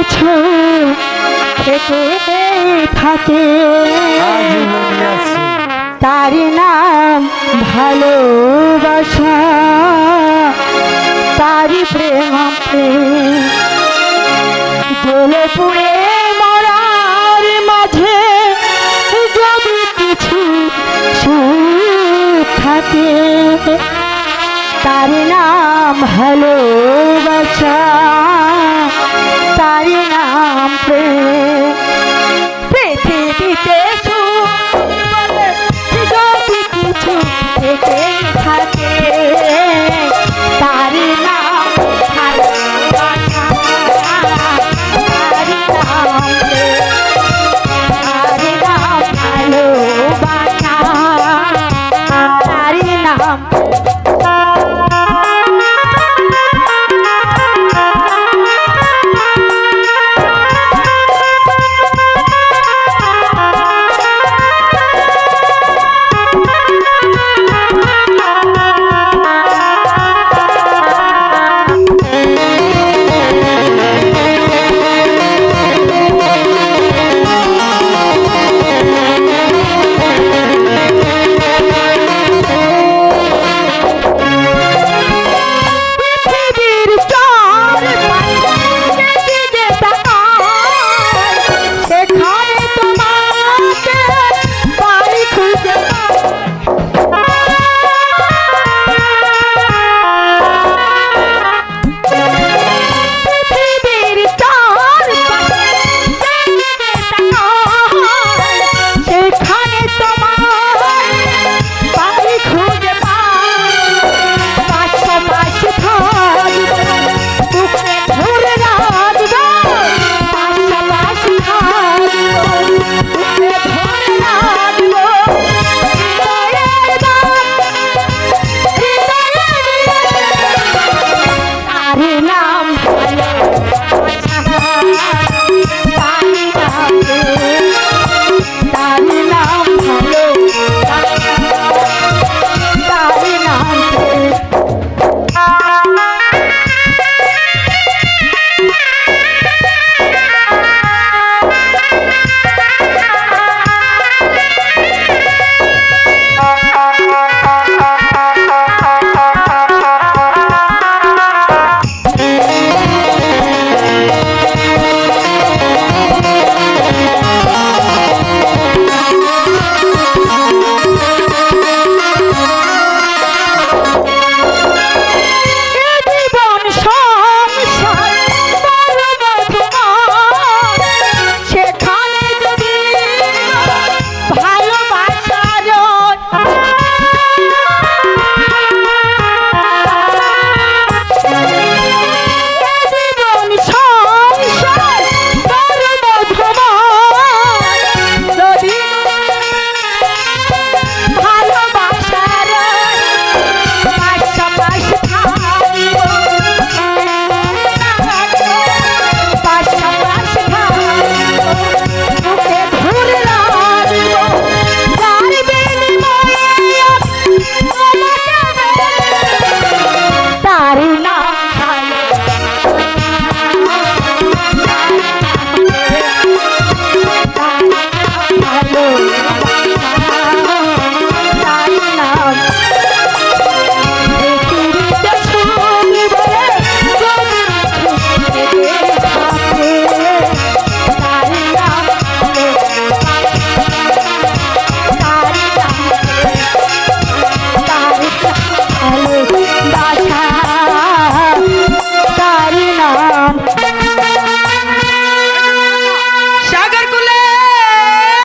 কিছু থেকে। থাকে তার নাম ভালোবাসা। তারই প্রেম প্রেম পুড়ে মরার মাঝে যদি কিছু থাকে তার নাম ভালোবাসা।